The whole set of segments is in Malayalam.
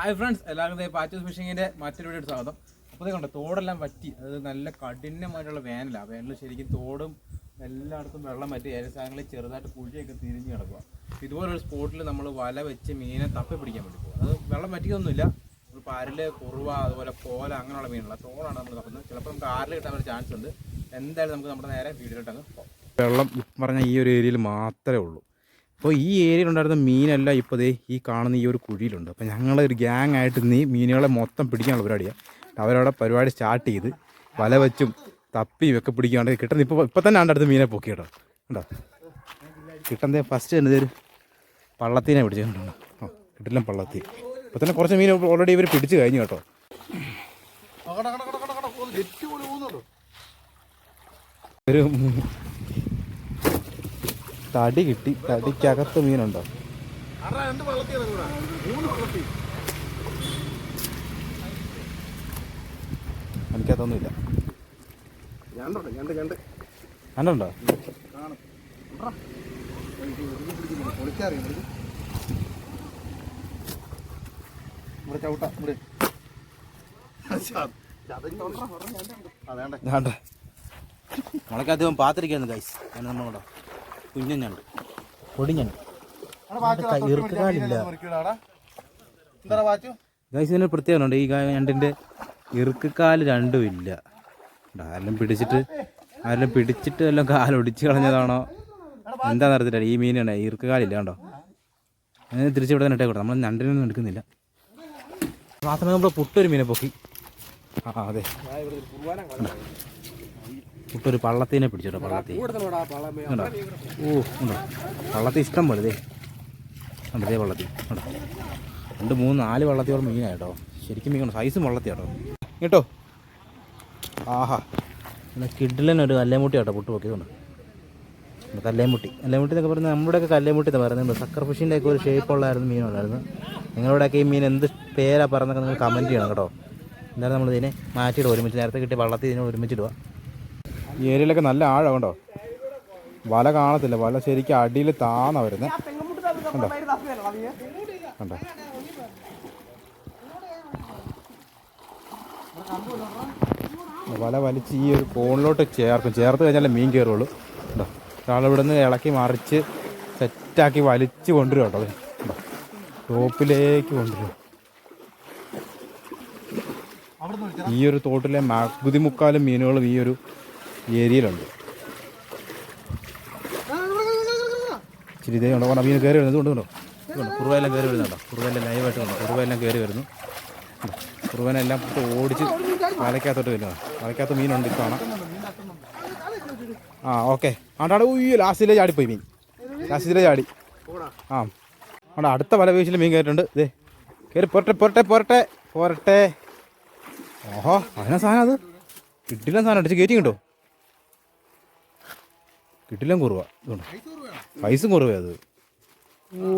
ഹായ് ഫ്രണ്ട്സ് എല്ലാവർക്കും പാച്ചസ് ഫിഷിങ്ങിന്റെ മറ്റൊരു വീഡിയോ സ്വാഗതം. അപ്പോൾ ഇത് കണ്ടോ തോടെല്ലാം പറ്റി അത് നല്ല കഠിനമായിട്ടുള്ള വേനലാണ് വേനൽ ശരിക്കും തോടും എല്ലായിടത്തും വെള്ളം വറ്റി ഏത് സ്ഥലങ്ങളിൽ ചെറുതായിട്ട് കുഴിയൊക്കെ തിരിഞ്ഞ് കിടക്കുക. ഇതുപോലൊരു സ്പോട്ടിൽ നമ്മൾ വല വെച്ച് മീനെ തപ്പി പിടിക്കാൻ വേണ്ടി പോകും. അത് വെള്ളം പറ്റിയൊന്നുമില്ല നമ്മൾ പരൽ കുറുവ അതുപോലെ കോല അങ്ങനെയുള്ള മീനുള്ള തോടാണ് നമ്മൾ തപ്പുന്നത്. ചിലപ്പോൾ നമുക്ക് ആറിൽ കിട്ടാൻ ഒരു ചാൻസ് ഉണ്ട്. എന്തായാലും നമുക്ക് നമ്മുടെ നേരെ വീഡിയോയിലോട്ടങ്ങ് പോകാം. വെള്ളം പറഞ്ഞാൽ ഈ ഒരു ഏരിയയിൽ മാത്രമേ ഉള്ളൂ. അപ്പോൾ ഈ ഏരിയയിൽ ഉണ്ടായിരുന്ന മീനല്ല ഇപ്പോൾ ദേ ഈ കാണുന്ന ഈ ഒരു കുഴിയിലുണ്ട്. അപ്പോൾ ഞങ്ങളൊരു ഗ്യാങ് ആയിട്ട് നീ മീനുകളെ മൊത്തം പിടിക്കാനുള്ള പരിപാടിയാണ് അവരവിടെ പരിപാടി സ്റ്റാർട്ട് ചെയ്ത് വല വെച്ചും തപ്പിയും ഒക്കെ പിടിക്കാണ്ട് കിട്ടുന്ന ഇപ്പോൾ ഇപ്പോൾ തന്നെ ആണ്ട് അടുത്ത് മീനെ പൊക്കി കേട്ടോ ഉണ്ടോ കിട്ടുന്നത് ഫസ്റ്റ് തന്നെ ഇതൊരു പള്ളത്തീനെ പിടിച്ചിട്ടുണ്ടോ ആ കിട്ടില്ല പള്ളത്തി. ഇപ്പോൾ തന്നെ കുറച്ച് മീൻ ഓൾറെഡി ഇവർ പിടിച്ചു കഴിഞ്ഞു കേട്ടോ. ഒരു തടി കിട്ടി. തടിക്കകത്ത് മീനുണ്ടോ? എനിക്കതൊന്നുമില്ല. കണ്ടുണ്ടോ? നമ്മളൊക്കെ അധികം പാത്തിരിക്കുന്നു ഗൈസ് ഞാൻ നമ്മളുടെ കുഞ്ഞഞ്ഞുണ്ട്. പൊടിഞ്ഞുണ്ട് ഗൈസ് ഇതിന് പ്രത്യേകമുണ്ട് ഈ ഞണ്ടിന്റെ ഇറുക്കുകാൽ രണ്ടും ഇല്ല. ആരെല്ലാം പിടിച്ചിട്ട് ആരെല്ലാം പിടിച്ചിട്ട് എല്ലാം കാലൊടിച്ച് കളഞ്ഞതാണോ? എന്താണെന്ന് അറിയത്തില്ല ഈ മീനാണ്. ഇറുക്കാലില്ല കണ്ടോ? അങ്ങനെ തിരിച്ച് ഇവിടെ തന്നെ ഇട്ടേക്കോട്ടെ. നമ്മൾ ഞണ്ടിനൊന്നും എടുക്കുന്നില്ല. മാത്രമേ നമ്മൾ പുട്ടൊരു മീനെ പൊക്കി. ആ അതെ. പുട്ടൊരു പള്ളത്തീനെ പിടിച്ചോട്ടോ പള്ളത്തി. ഓ ഉണ്ടോ? പള്ളത്തി ഇഷ്ടം പോലെ ദേ. പള്ളത്തി? വള്ളത്തി ഉണ്ടോ രണ്ട് മൂന്ന് നാല് വള്ളത്തിയോളം മീനാണ് കേട്ടോ. ശരിക്കും മീൻ സൈസും വള്ളത്തിയാട്ടോ കേട്ടോ. ആഹാ. പിന്നെ കിഡിലനൊരു കല്ലേമുട്ടി കേട്ടോ പുട്ട് പൊക്കിയതുണ്ട് കല്ലേമുട്ടി. കല്ലേമുട്ടി എന്നൊക്കെ പറയുന്നത് നമ്മുടെയൊക്കെ കല്ലേമുട്ടി എന്ന് പറയുന്നത്. സക്കർ ഫിഷിന്റെ ഒക്കെ ഒരു ഷേപ്പ് ഉള്ളായിരുന്നു മീനുണ്ടായിരുന്നു നിങ്ങളുടെയൊക്കെ ഈ മീൻ എന്ത് പേരാ പറഞ്ഞൊക്കെ നിങ്ങൾ കമന്റ് ചെയ്യണം കേട്ടോ. എന്തായാലും നമ്മൾ ഇതിനെ മാറ്റിയിടുക ഒരുമിച്ച് നേരത്തെ കിട്ടിയ വള്ളത്തിൽ ഇതിനെ ഒരുമിച്ചിടുക ഈ ഏരിയയിലൊക്കെ നല്ല ആഴം കണ്ടോ വല കാണത്തില്ല. വല ശരിക്കും അടിയിൽ താന്ന വരുന്നത് കണ്ടോ കണ്ടോ വല വലിച്ച് ഈ ഒരു കോണിലോട്ട് ചേർക്കും. ചേർത്ത് കഴിഞ്ഞാലേ മീൻ കയറുള്ളൂ. കണ്ടോ ഒരാളിവിടെ നിന്ന് ഇളക്കി മറിച്ച് സെറ്റാക്കി വലിച്ച് കൊണ്ടുവരും കേട്ടോ. കേട്ടോ കണ്ടോ ടോപ്പിലേക്ക് കൊണ്ടുവരും. ഈ ഒരു തോട്ടിലെ മകുതിമുക്കാലും മീനുകളും ഈ ഒരു ഏരിയയിലുണ്ട്. ഇച്ചിരി ഇതേ ഉണ്ടോ മീൻ കയറി വരുന്നത് കൊണ്ടുണ്ടോ കുറുവയെല്ലാം കയറി വരുന്നുണ്ടോ കുറുവയെല്ലാം ലൈവായിട്ട് കണ്ടോ കുറുവയെല്ലാം കയറി വരുന്നു? കുറുവനെല്ലാം ഇട്ട് ഓടിച്ച് വലക്കകത്തോട്ട് വരുന്നത് വലക്കകത്ത് മീനുണ്ട് കാണാം. ആ ഓക്കെ. ആണ്ടാട് ഉയ്യോ ലാസ്റ്റിലെ ചാടിപ്പോയി മീൻ. ലാസ്റ്റിലെ ചാടി. ആ. അവിടെ അടുത്ത വല വീശിൽ മീൻ കയറിയിട്ടുണ്ട്. ഇതേ കയറി പോരട്ടെ പോരട്ടെ പോരട്ടെ പോരട്ടെ. ഓഹോ അതിനാ സാധനം അത്. കിട്ടില്ല സാധനം. അടിച്ച് കയറ്റി കിട്ടോ കിട്ടില്ല കുറുവ. ഇതുണ്ട്. പൈസയും കുറുവ അത്. ഓ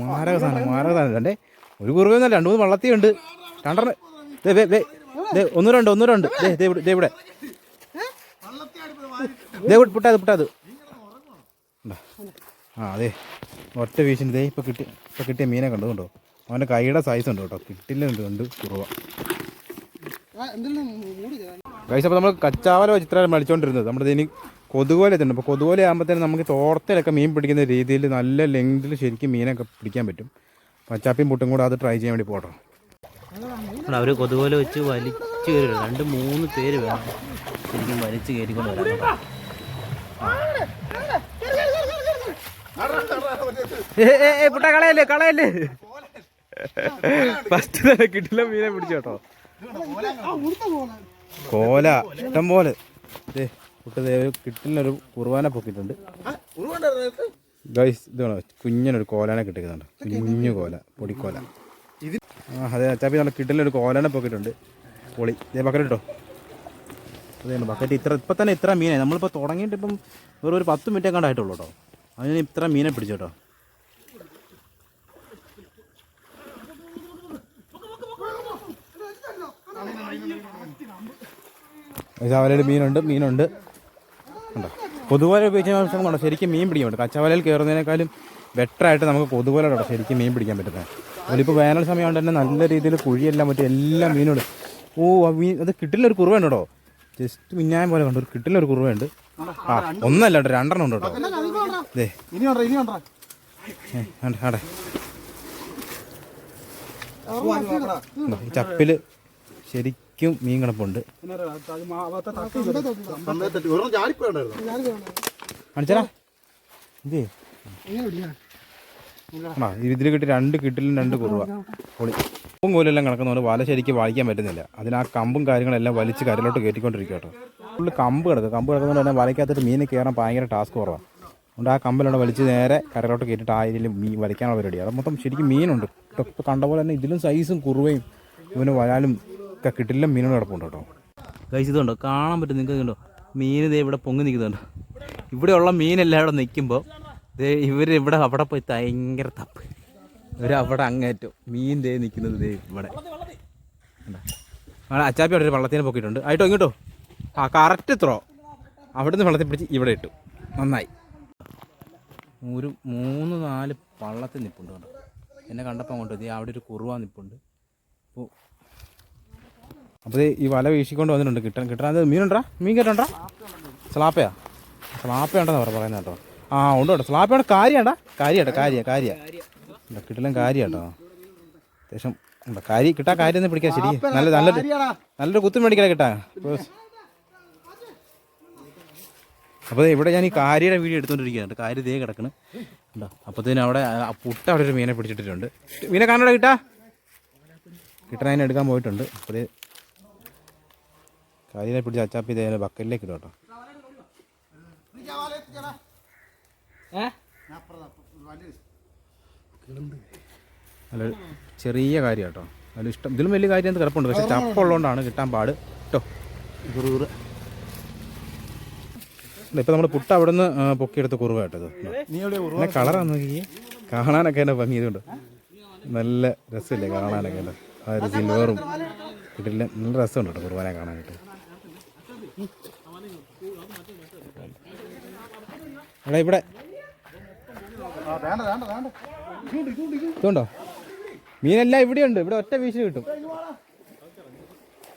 മാരക സാധനം മാരക സാധനം. രണ്ടേ ഒരു കുറുവൊന്നല്ല രണ്ട് മൂന്ന് വള്ളത്തിയുണ്ട് രണ്ടെണ്ണം. ദേ ദേ ദേ ദേ ഒന്ന് രണ്ട് ഒന്ന് രണ്ട്. ദേ ദേ ഇവിടെ ദേ ഇവിടെ. ദേ ഇവിടെ പുട്ടാത് പുട്ടാത്? ആ അതെ ഒറ്റ വീശിന് ദേ ഇപ്പം കിട്ടി ഇപ്പം കിട്ടിയ മീനെ കണ്ടു കണ്ടോ? അവന്റെ കൈയുടെ സൈസ് ഉണ്ട് കേട്ടോ. കിട്ടില്ല ഉണ്ട് കുറുവ. കഴിച്ച അപ്പോൾ നമ്മൾ കച്ചാവല ചിത്രം ഇത്ര മടിച്ചുകൊണ്ടിരുന്നത് നമ്മുടെ ഇതിന് കൊതുകോല തന്നെ അപ്പോൾ കൊതുകോല ആകുമ്പോഴത്തേനും നമുക്ക് തോർത്തിലൊക്കെ മീൻ പിടിക്കുന്ന രീതിയിൽ നല്ല ലെങ്തിൽ ശരിക്കും മീനൊക്കെ പിടിക്കാൻ പറ്റും. പച്ചാപ്പിയും പുട്ടും കൂടെ അത് ട്രൈ ചെയ്യാൻ വേണ്ടി പോട്ടോ അവർ കൊതുകോല വെച്ച് വലിച്ചു കയറി. രണ്ട് മൂന്ന് പേര് വേണം ശരിക്കും വലിച്ചു കയറിക്കൊണ്ട് വരാൻ. കേട്ടോ. പുട്ട കളയല്ലേ കളയല്ലേ? ഫസ്റ്റ് തന്നെ കിട്ടില്ല മീനെ പിടിച്ചോട്ടോ കോല. ഇഷ്ടം പോലെ ദേ കിട്ടിനൊരു കുർബാന പൊക്കിയിട്ടുണ്ട്. ഗൈസ് ഇതാണ് കുഞ്ഞനൊരു കോലാനെ കിട്ടിക്കുന്നുണ്ട് കുഞ്ഞു കോല പൊടിക്കോല ആ അതെ അച്ചാപ്പി നല്ല കിട്ടിലൊരു കോലാനെ പൊക്കിയിട്ടുണ്ട്. പൊളി. ഇതേ ബക്കറ്റ് കേട്ടോ അതെ ബക്കറ്റ് ഇത്ര ഇപ്പം തന്നെ ഇത്ര മീനായി. നമ്മളിപ്പോൾ തുടങ്ങിയിട്ട് ഇപ്പം വെറും ഒരു പത്ത് മിനിറ്റ് കണ്ടായിട്ടുള്ളൂ കേട്ടോ അതിന് ഇത്ര മീനെ പിടിച്ചു കേട്ടോ അവരുടെ മീനുണ്ട് മീനുണ്ട്. ഉണ്ടോ കൊതുവല ഉപയോഗിച്ച കണ്ടോ ശരിക്കും മീൻ പിടിക്കാൻ പറ്റും കച്ചവലയിൽ കയറുന്നതിനേക്കാളും ബെറ്ററായിട്ട് നമുക്ക് കൊതുവല ഉണ്ടോ ശരിക്കും മീൻ പിടിക്കാൻ പറ്റുന്നത് അതിലിപ്പോൾ വേനൽ സമയമായിട്ട് തന്നെ നല്ല രീതിയിൽ കുഴിയെല്ലാം പറ്റും എല്ലാ മീനോട് ഓ ആ മീൻ അത് കിട്ടിലൊരു കുറുവയുണ്ട് കേട്ടോ ജസ്റ്റ് മിന്നായം പോലെ കണ്ടു ഒരു കുറുവയുണ്ട് ആ ഒന്നല്ല കേട്ടോ രണ്ടെണ്ണം ഉണ്ട് കേട്ടോ അതെ ഉണ്ടോ ഇനി ശരിക്കും മീൻ കിടപ്പുണ്ട് കാണിച്ചാ ആ ഇതിൽ കിട്ടി രണ്ട് കിട്ടിലും രണ്ട് കുറവ. പൊളി. കമ്പും കോലെല്ലാം കിടക്കുന്നതുകൊണ്ട് വല ശരിക്കും വായിക്കാൻ പറ്റുന്നില്ല. അതിന് ആ കമ്പും കാര്യങ്ങളെല്ലാം വലിച്ച് കരലോട്ട് കയറ്റിക്കൊണ്ടിരിക്കുക കേട്ടോ. ഫുള്ള് കമ്പ് കിടക്കും. കമ്പ് കിടക്കുന്നതുകൊണ്ട് തന്നെ വലയ്ക്കകത്തിട്ട് മീൻ കയറാൻ ഭയങ്കര ടാസ്ക് കുറവാണ് അതുകൊണ്ട് ആ കമ്പിലൂടെ വലിച്ച് നേരെ കരലോട്ട് കയറ്റിട്ട് ആ ഇതിൽ മീൻ വലിക്കാനുള്ള പരിപാടി. അത് മൊത്തം ശരിക്കും മീനുണ്ട്. ഇപ്പോൾ കണ്ട പോലെ തന്നെ ഇതിലും സൈസും കുറുവയും ഇവന് വരാലും ഒക്കെ കിട്ടില്ല മീനുകൾ കിടപ്പുണ്ട് കേട്ടോ. കഴിച്ചതുണ്ടോ കാണാൻ പറ്റും നിങ്ങൾക്ക് കണ്ടോ? മീൻ ദേ ഇവിടെ പൊങ്ങി നിൽക്കുന്നുണ്ട്. ഇവിടെയുള്ള മീനെല്ലാം ഇവിടെ നിൽക്കുമ്പോൾ ദേ ഇവർ ഇവിടെ അവിടെ പോയി ഭയങ്കര തപ്പ്. ഇവർ അവിടെ അങ്ങേറ്റം മീൻ ദേ നിൽക്കുന്നത് ദേ ഇവിടെ. അച്ചാപ്പി അവിടെ ഒരു വള്ളത്തിന് പൊക്കിയിട്ടുണ്ട്. ആയിട്ടോ ഇങ്ങോട്ടോ? ആ കറക്റ്റ് ത്രോ അവിടെ നിന്ന് വെള്ളത്തിൽ പിടിച്ച് ഇവിടെ ഇട്ടു. നന്നായി. ഒരു മൂന്ന് നാല് പള്ളത്തിൽ നിൽപ്പുണ്ട് കേട്ടോ. എന്നെ കണ്ടപ്പോൾ അങ്ങോട്ട് അവിടെ ഒരു കുറുവ നിൽപ്പുണ്ട് അപ്പോൾ അപ്പോൾ ഈ വല വീശിക്കൊണ്ട് വന്നിട്ടുണ്ട്. കിട്ടാൻ കിട്ടാൻ മീനുണ്ടാ? മീൻ കിട്ടണ്ടാ? സ്ലാപ്പയാ? സ്ലാപ്പയുണ്ടെന്ന് പറ പറയുന്നത് കേട്ടോ. ആ ഉണ്ട് കേട്ടോ. സ്ലാപ്പയാണ് കാര്യാണ്ടാ? കാര്യാട്ടോ കാര്യ കാര്യ. കിട്ടലും കാര്യാട്ടോ. അത്യാവശ്യം ഉണ്ടോ? കാരി കിട്ടാൻ കാര്യം പിടിക്കാൻ ശരി. നല്ല നല്ലൊരു നല്ലൊരു കുത്തു മേടിക്കാൻ കിട്ടാ അപ്പോൾ ഇവിടെ ഞാൻ ഈ കാര്യയുടെ വീഡിയോ എടുത്തുകൊണ്ടിരിക്കുകയാണ് കാര്യ ദേ കിടക്കണ്. ഉണ്ടോ? അപ്പോഴത്തേനും അവിടെ പുട്ട അവിടെ ഒരു മീനെ പിടിച്ചിട്ടിട്ടുണ്ട്. മീനെ കാണാടെ കിട്ടാ? കിട്ടണ എടുക്കാൻ പോയിട്ടുണ്ട്. അപ്പോൾ കാരിനെ പിടിച്ച് അച്ചാപ്പി ഇതേ ബക്കറ്റിലേക്ക് ഇടും കേട്ടോ. നല്ല ചെറിയ കാര്യം കേട്ടോ. നല്ല ഇഷ്ടം. ഇതിലും വലിയ കാര്യം കിടപ്പുണ്ട്? പക്ഷെ ചപ്പ ഉള്ളതുകൊണ്ടാണ് കിട്ടാൻ പാട്. കേട്ടോ ഇപ്പൊ ഇപ്പം നമ്മൾ പുട്ട അവിടെ നിന്ന് പൊക്കിയെടുത്ത കുറുവ കേട്ടത് പിന്നെ കളറാണ് നോക്കി കാണാനൊക്കെ എന്നെ ഭംഗി ഇതുണ്ട്. നല്ല രസമില്ലേ കാണാനൊക്കെ അല്ലേ ഒരു സിൽവറും കിട്ടില്ല നല്ല രസമുണ്ട് കേട്ടോ കുറവാനെ കാണാനായിട്ട്. എടാ ഇവിടെ. ആ വേണ്ട വേണ്ട വേണ്ട. ഇതുണ്ടോ? മീനെല്ലാം ഇവിടെയുണ്ട്. ഇവിടെ ഒറ്റ വീശ് കിട്ടും.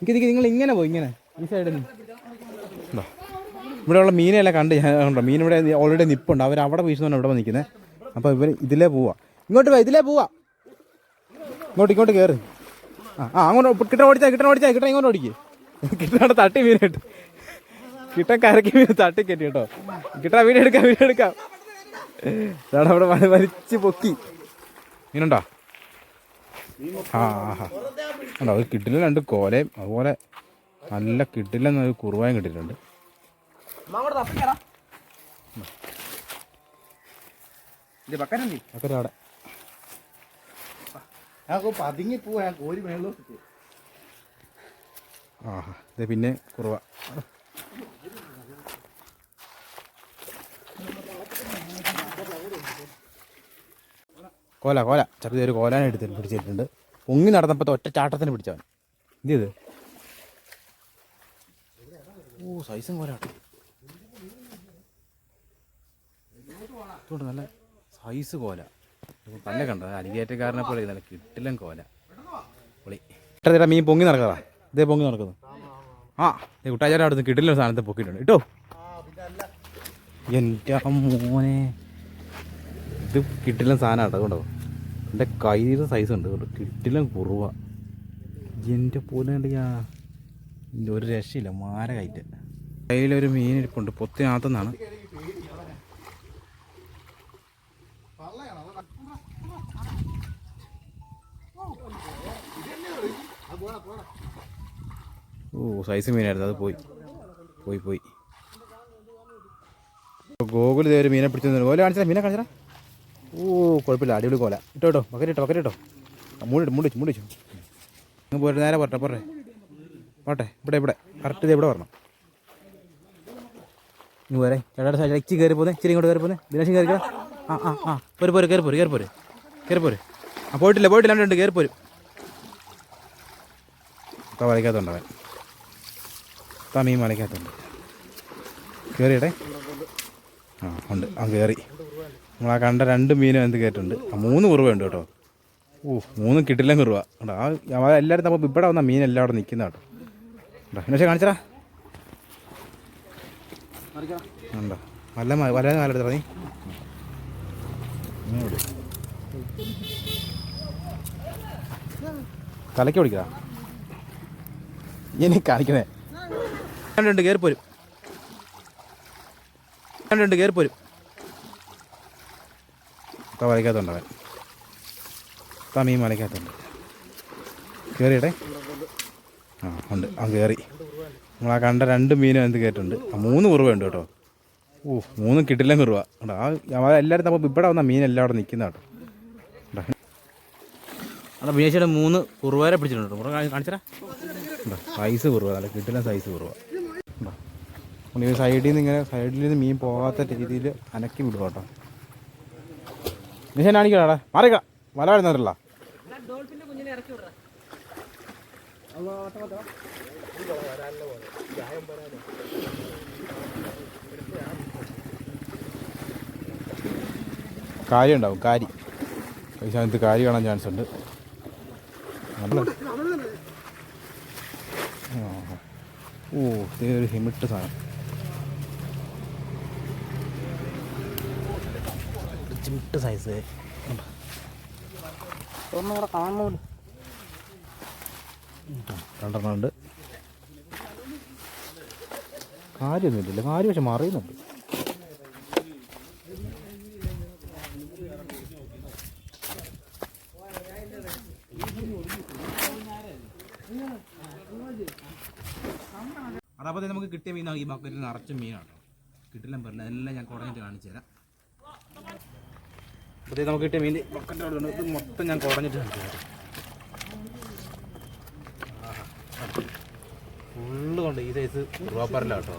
എനിക്ക് നിങ്ങൾ ഇങ്ങനെ പോയി ഇങ്ങനെ. ഈ സൈഡിൽ നിന്ന് ഇവിടെയുള്ള മീനെല്ലാം കണ്ട് ഞാൻ ഉണ്ടോ മീൻ ഇവിടെ ഓൾറെഡി നിപ്പുണ്ട്. അവർ അവിടെ വീശുന്നുണ്ട് ഇവിടെ നിൽക്കുന്നത് അപ്പോൾ ഇവർ ഇതിലേ പോവാ. ഇങ്ങോട്ട് പോയി ഇതിലേ പോവാ. ഇങ്ങോട്ട് ഇങ്ങോട്ട് കയറി ആ ആ അങ്ങോട്ട് കിട്ടണ ഓടിച്ചാൽ കിട്ടണ ഓടിച്ചാൽ കിട്ടണ ഇങ്ങോട്ട് ഓടിക്ക്. കിട്ടണ തട്ടി മീനായിട്ട് കിട്ടാൻ കരക്കി മീൻ തട്ടി കയറ്റി കേട്ടോ. കിട്ടാ വീട് എടുക്കാം വീട് എടുക്കാം. ചേട്ടാ അവിടെ മഴ വലിച്ച് പൊക്കി. മീനുണ്ടോ? ആ ഉണ്ടോ ഒരു കിട്ടില്ല രണ്ട് കോലയും അതുപോലെ നല്ല കിട്ടില്ല ഒരു കുറുവായും കിട്ടിയിട്ടുണ്ട്. അവിടെ. പതുങ്ങി പോവാ ഞാൻ കോരി മേളിലോട്ട് ആ പിന്നെ കുറുവ. കോല കോല. ചെറുത് ഒരു കോലാനെ എടുത്ത് പിടിച്ചിട്ടുണ്ട്. പൊങ്ങി നടന്നപ്പോൾ ഒറ്റ ചാട്ടത്തിന് പിടിച്ചവൻ. എന്ത് ചെയ്ത് ഓ സൈസും കോലാട്ടോ നല്ല സൈസ് കോല. നല്ല കണ്ടത് കണ്ടോ? അലിഗേറ്റക്കാരനെ പോലെ നല്ല കിട്ടില്ലൻ കോല. പൊളി. ഇട്ടേടാ മീൻ പൊങ്ങി നടക്കാറാ ഇതേ പൊങ്ങി നടക്കുന്നു. ആ കുട്ടാചാരം അവിടെ നിന്ന് കിട്ടില്ല സാധനത്തെ പൊക്കിയിട്ടുണ്ട്. കേട്ടോ എന്റെ മോനെ. ഇത് കിട്ടില്ല സാധനം കേട്ടോ അതുകൊണ്ടോ എന്റെ കയ്യിൽ സൈസ് ഉണ്ട് കേട്ടോ കിട്ടില്ല കുറവ. എന്റെ പോലെ കണ്ടിയാ ഒരു രക്ഷയില്ല മാര കയറ്റ. കയ്യിലൊരു മീൻ ഇരിപ്പുണ്ട് പൊത്തിനകത്തുനിന്നാണ് ഓ സൈസ് മീനായിരുന്നു. അത് പോയി. പോയി പോയി. ഗോകുൽ ഇതേ ഒരു മീനെ പിടിച്ചു കോല കാണിച്ചാ മീനെ കാണിച്ചാ ഓ കുഴപ്പമില്ല. അടിപൊളി കോല. ഇട്ടോ ഇട്ടോ. പക്കറ്റ് ഇട്ടോ ബക്കറ്റ് ഇട്ടോ. മൂടിട്ട് മൂടിച്ചു മൂടിച്ചു അങ്ങ് പോരെ നേരെ പോട്ടെ പോരെ പോട്ടെ ഇവിടെ ഇവിടെ. കറക്റ്റ് ഇത് ഇവിടെ വരണം. ഇങ്ങ് പോരെ. ചേട്ടാ സൈഡ് ഇച്ചി കയറി പോന്നെ. ഇച്ചിരി ഇങ്ങോട്ട് കയറി പോന്നെ. ദിനേശൻ കയറി ആ ആ ആ. പോര് പോര് കയറി പോര് കയറി പോര്. കയറി പോര്. ആ പോയിട്ടില്ല പോയിട്ടില്ല. അവിടെ ഉണ്ട് കയറി പോരും. ഒക്കെ വലയ്ക്കകത്തുണ്ട് ഇപ്പം മീൻ വലയ്ക്കകത്തുണ്ട് കയറിയട്ടെ ആ ഉണ്ട്. ആ കയറി നമ്മൾ ആ കണ്ട രണ്ട് മീനും എന്ത് കയറ്റുണ്ട് ആ മൂന്ന് കുറവുണ്ട് കേട്ടോ. ഓ മൂന്ന് കിട്ടില്ല രൂപ കേട്ടോ ആ എല്ലാവരും നമ്മൾ ഇവിടെ വന്ന മീൻ എല്ലാം അവിടെ നിൽക്കുന്ന കേട്ടോ. കേട്ടോ എന്നു വെച്ചാൽ കാണിച്ചടാ. ഉണ്ടോ വല്ല മ- വല്ല കാലെടുത്തടാ നീ. തലയ്ക്ക് പിടിക്കടാ. ഇനി കാണിക്കണേ. രണ്ട് കയറിപ്പോരും രണ്ട് കയറിപ്പോരും പോരും. വലയ്ക്കകത്തുണ്ട് അവൻ. തമീം മീൻ വലയ്ക്കകത്തുണ്ട്. കയറിയിട്ടെ ആ ഉണ്ട്. അവൻ കയറി നമ്മൾ ആ കണ്ട രണ്ട് മീനും എന്ത് കയറ്റുണ്ട് ആ മൂന്ന് കുറുവ ഉണ്ട് കേട്ടോ. ഓ മൂന്ന് കിട്ടില്ല കുറുവ. ആ എല്ലാവരും നമ്മൾ ഇവിടെ വന്ന മീൻ എല്ലാം അവിടെ നിൽക്കുന്ന കേട്ടോ. അവിടെ ബിനേശിയുടെ മൂന്ന് കുറുവാരെ പിടിച്ചിട്ടുണ്ട് കുറുവ കാണിച്ചടാ. സൈസ് കുറുവ. നല്ല കിട്ടില്ല സൈസ് കുറുവ. ഉണ്ടോ ഈ സൈഡിൽ നിന്ന് ഇങ്ങനെ സൈഡിൽ നിന്ന് മീൻ പോകാത്ത രീതിയിൽ അനക്കി വിടുക കേട്ടോ. നിശാൻ കാണിക്കടാ മാറിക്ക. വല വരുന്നവരല്ല. കാരി ഉണ്ടാവും കാരി. ഈ സമയത്ത് കാരി കാണാൻ ചാൻസ് ഉണ്ട്. ഓ ഇതൊരു ഹിമിട്ട് സാധനം. ചിമിട്ട് സൈസ് ഒന്നുകൂടെ കാണുന്നുണ്ട് രണ്ടെണ്ണം ഉണ്ട്. കാര്യമൊന്നുമില്ലല്ലോ. കാര്യം പക്ഷെ മറിയുന്നുണ്ട് അതപ്പോൾ നമുക്ക് കിട്ടിയ മീനാണ് ഈ ബക്കറ്റിൽ നിറച്ച മീനാണ് കിട്ടില്ല പറ്റില്ല എല്ലാം ഞാൻ കുറഞ്ഞിട്ട് കാണിച്ചു തരാം അപ്പോൾ നമുക്ക് കിട്ടിയ മീൻ ബക്കറ്റ് അവിടെ ഉണ്ട്. ഇത് മൊത്തം ഞാൻ കുറഞ്ഞിട്ട് കാണിച്ചു ഫുള്ള് കൊണ്ട് ഈ സൈസ് റോപ്പറില്ല കേട്ടോ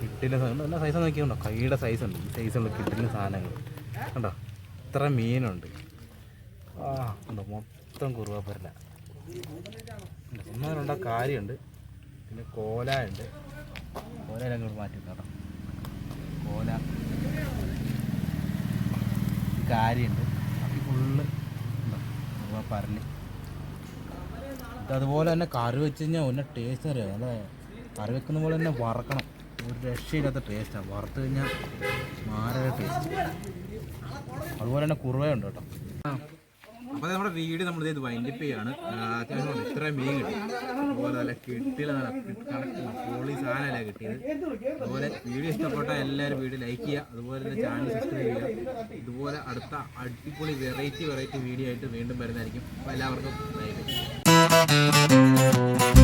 കിട്ടില്ല എന്നാ സൈസ് നോക്കിയുണ്ടോ കൈയുടെ സൈസ് ഉണ്ട്. ഈ സൈസുള്ള കിട്ടില്ല സാധനങ്ങൾ. കണ്ടോ? ഇത്ര മീനുണ്ട്. ആ ഉണ്ടോ മൊത്തം കുറുവാപ്പരല. രണ്ടാ കാര്യമുണ്ട്. പിന്നെ കോല ഉണ്ട് കോല അങ്ങോട്ട് മാറ്റി കേട്ടോ. കോല. കാര്യമുണ്ട്. ബാക്കി ഫുള്ള് കുറുവാപ്പരൽ ഇത് അതുപോലെ തന്നെ കറി വെച്ച് കഴിഞ്ഞാൽ ഒന്നെ ടേസ്റ്റ് അറിയാം? നല്ല കറി വെക്കുന്ന പോലെ തന്നെ വറക്കണം. ഒരു രക്ഷയില്ലാത്ത ടേസ്റ്റാണ് വറുത്ത് കഴിഞ്ഞാൽ മാരക ടേസ്റ്റ് അതുപോലെ തന്നെ കുറുവയുണ്ട് കേട്ടോ. അപ്പോൾ നമ്മുടെ വീട് നമ്മൾ ഇത് വൈൻഡപ്പ് ചെയ്യാണ്. അത്യാവശ്യം ഇത്ര മീൻ കിട്ടി. അതുപോലെ നല്ല കിട്ടിയില്ല പൊളി സാധനമല്ല കിട്ടിയത്. അതുപോലെ വീഡിയോ ഇഷ്ടപ്പെട്ട എല്ലാവരും വീഡിയോ ലൈക്ക് ചെയ്യുക. അതുപോലെ തന്നെ ചാനൽ സബ്സ്ക്രൈബ് ചെയ്യുക. ഇതുപോലെ അടുത്ത അടിപൊളി വെറൈറ്റി വെറൈറ്റി വീഡിയോ ആയിട്ട് വീണ്ടും വരുന്നതായിരിക്കും. അപ്പോൾ എല്ലാവർക്കും ബൈ